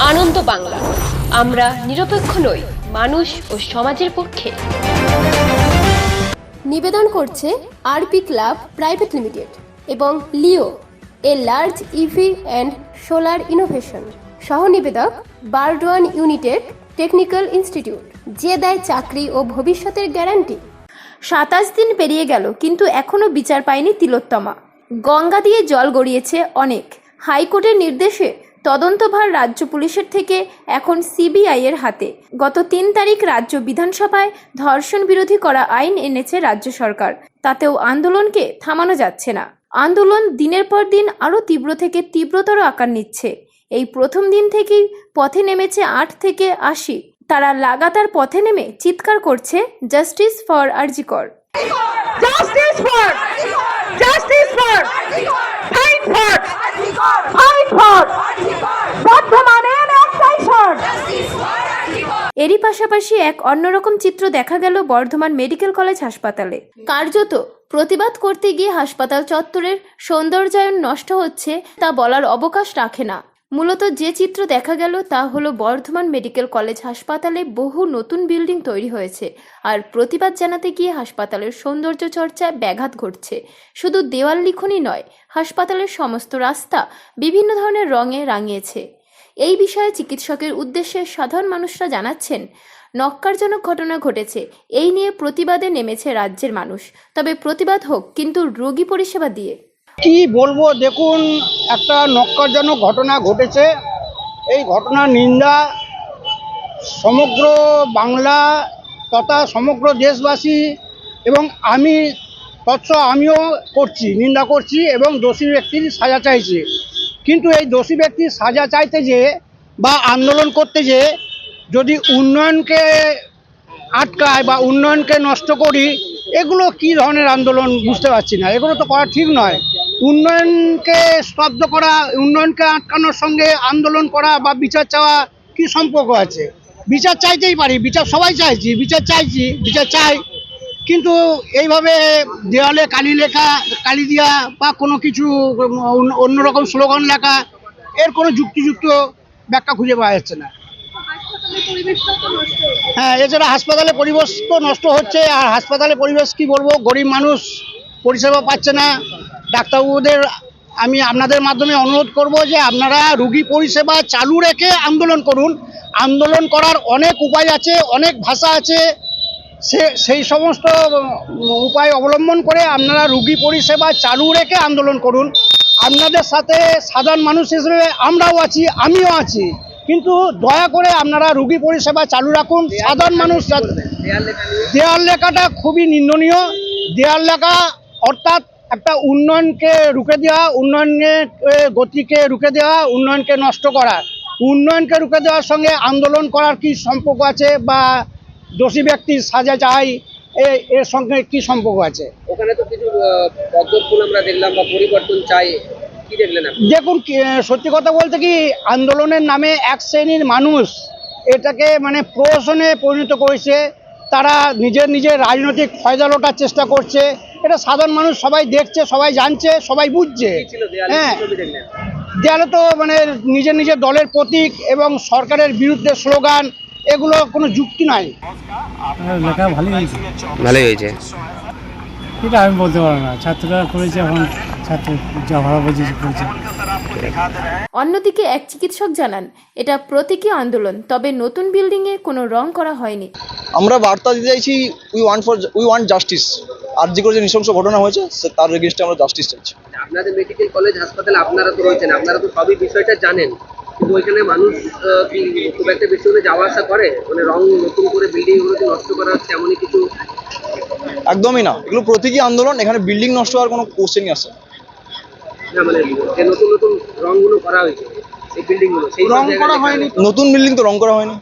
আনন্দ বাংলা। আমরা নিরপেক্ষ নই মানুষ ও সমাজের পক্ষে। নিবেদন করছে আরপি ক্লাব প্রাইভেট লিমিটেড এবং Leo a large EV and solar innovation. সহ নিবেদক বারডোয়ান ইউনিটেড টেকনিক্যাল ইনস্টিটিউট যে দেয় চাকরি ও ভবিষ্যতের গ্যারান্টি। সাতাশ দিন পেরিয়ে গেল কিন্তু এখনও বিচার পায়নি তিলোত্তমা। গঙ্গা দিয়ে জল গড়িয়েছে অনেক। হাইকোর্টের নির্দেশে তদন্তভার রাজ্য পুলিশের থেকে এখন সিবিআইয়ের হাতে। গত তিন তারিখ রাজ্য বিধানসভায় ধর্ষণ বিরোধী করা আইন এনেছে রাজ্য সরকার। তাতেও আন্দোলনকে থামানো যাচ্ছে না। আন্দোলন দিনের পর দিন আরও তীব্র থেকে তীব্রতর আকার নিচ্ছে। এই প্রথম দিন থেকেই পথে নেমেছে আট থেকে আশি। তারা লাগাতার পথে নেমে চিৎকার করছে justice for RG Kar Justice for! Justice for! Fight for! Fight for! একটাই এরই পাশাপাশি এক অন্যরকম চিত্র দেখা গেল বর্ধমান মেডিকেল কলেজ হাসপাতালে কার্যত প্রতিবাদ করতে গিয়ে হাসপাতাল চত্বরের সৌন্দর্যায়ন নষ্ট হচ্ছে তা বলার অবকাশ রাখে না মূলত যে চিত্র দেখা গেল তা হলো বর্ধমান মেডিকেল কলেজ হাসপাতালে বহু নতুন বিল্ডিং তৈরি হয়েছে। আর প্রতিবাদ জানাতে গিয়ে হাসপাতালের সৌন্দর্য চর্চায় ব্যাঘাত ঘটছে। শুধু দেওয়াল লিখনই নয়, হাসপাতালের সমস্ত রাস্তা বিভিন্ন ধরনের রঙে রাঙিয়েছে। এই বিষয়ে চিকিৎসকের উদ্দেশ্যে সাধারণ মানুষরা জানাচ্ছেন নক্কারজনক ঘটনা ঘটেছে। এই নিয়ে প্রতিবাদে নেমেছে রাজ্যের মানুষ। তবে প্রতিবাদ হোক, কিন্তু রোগী পরিষেবা দিয়ে। কি বলব, দেখুন, একটা নক্কারজনক ঘটনা ঘটেছে। এই ঘটনার নিন্দা সমগ্র বাংলা তথা সমগ্র দেশবাসী এবং আমি তৎস আমিও করছি, নিন্দা করছি এবং দোষী ব্যক্তির সাজা চাইছি। কিন্তু এই দোষী ব্যক্তির সাজা চাইতে যে বা আন্দোলন করতে যে যদি উন্নয়নকে আটকায় বা উন্নয়নকে নষ্ট করি, এগুলো কি ধরনের আন্দোলন বুঝতে পারছি না। এগুলো তো করা ঠিক নয়। উন্নয়নকে স্তব্ধ করা, উন্নয়নকে আটকানোর সঙ্গে আন্দোলন করা বা বিচার চাওয়া কি সম্পর্ক আছে? বিচার চাইতেই পারি, বিচার সবাই চাইছি, বিচার চাইছি, বিচার চাই। কিন্তু এইভাবে দেওয়ালে কালি লেখা, কালি দিয়া বা কোনো কিছু, অন্য- অন্যরকম স্লোগান লেখা, এর কোনো যুক্তিযুক্ত ব্যাখ্যা খুঁজে পাওয়া যাচ্ছে না। হ্যাঁ এছাড়া হাসপাতালে পরিবেশ তো নষ্ট হচ্ছে, আর হাসপাতালে পরিবেশ কি বলব? গরিব মানুষ পরিষেবা পাচ্ছে না। ডাক্তারবাবুদের আমি আপনাদের মাধ্যমে অনুরোধ করব যে আপনারা রুগী পরিষেবা চালু রেখে আন্দোলন করুন। আন্দোলন করার অনেক উপায় আছে, অনেক ভাষা আছে। সে, সেই সমস্ত উপায় অবলম্বন করে আপনারা রুগী পরিষেবা চালু রেখে আন্দোলন করুন। আপনাদের সাথে সাধারণ মানুষ হিসেবে আমরাও আছি, আমিও আছি। কিন্তু দয়া করে আপনারা রুগী পরিষেবা চালু রাখুন। সাধারণ মানুষ দেয়াল লেখাটা খুবই নিন্দনীয়। দেয়াল লেখা অর্থাৎ একটা উন্নয়নকে রুখে দেওয়া উন্নয়নের গতিকে রুখে দেওয়া উন্নয়নকে নষ্ট করা। উন্নয়নকে রুখে দেওয়ার সঙ্গে আন্দোলন করার কি সম্পর্ক আছে বা দোষী ব্যক্তির সাজা চাই এর সঙ্গে কি সম্পর্ক আছে? ওখানে তো কিছু পদ্মফুল আমরা দেখলাম বা পরিবর্তন চাই। কি দেখলেন দেখুন সত্যি কথা বলতে কি আন্দোলনের নামে এক শ্রেণির মানুষ এটাকে মানে প্রহসনে পরিণত করেছে। তারা নিজের নিজের রাজনৈতিক ফয়দা লোটার চেষ্টা করছে। এটা সাধারণ মানুষ সবাই দেখছে সবাই জানছে সবাই বুঝছে। হ্যাঁ। দেয়ালে তো মানে নিজের নিজের দলের প্রতীক এবং সরকারের বিরুদ্ধে স্লোগান এগুলো কোনো যুক্তি নাই। লেখা ভালোই হয়েছে। ভালোই হয়েছে। এটা আমি বলতে পারব না। ছাত্ররা করেছে এখন ছাত্র যা ভালো বুঝেছে করেছে। অন্যদিকে এক চিকিৎসক জানান এটা প্রতীকী আন্দোলন তবে নতুন বিল্ডিংয়ে কোনো রং করা হয়নি। আমরা বার্তা দিতে চাইছি we want for we want justice আর যে করে যে নৃশংস ঘটনা হয়েছে তার এগেনস্টে আমরা জাস্টিস চাইছি। আপনাদের মেডিকেল কলেজ হাসপাতালে আপনারা তো রয়েছেন আপনারা তো সবই বিষয়টা জানেন। কিন্তু ওইখানে মানুষ কি খুব একটা বেশি করে যাওয়া আসা করে? মানে রং নতুন করে বিল্ডিংগুলো নষ্ট করা হচ্ছে এমনই কিছু? একদমই না। এগুলো প্রতীকী আন্দোলন এখানে বিল্ডিং নষ্ট হওয়ার কোনো কোশ্চেনই আসে না। মানে যে নতুন নতুন রংগুলো করা হয়েছে এই বিল্ডিংগুলো সেই রং করা হয়নি নতুন বিল্ডিং তো রং করা হয়নি।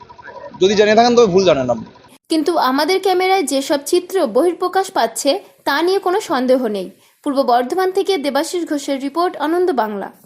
যদি জেনে থাকেন তবে ভুল জানেন আপনি। কিন্তু আমাদের ক্যামেরায় যেসব চিত্র বহির্প্রকাশ পাচ্ছে, তা নিয়ে কোনো সন্দেহ নেই। পূর্ব বর্ধমান থেকে দেবাশিস ঘোষের রিপোর্ট, আনন্দ বাংলা।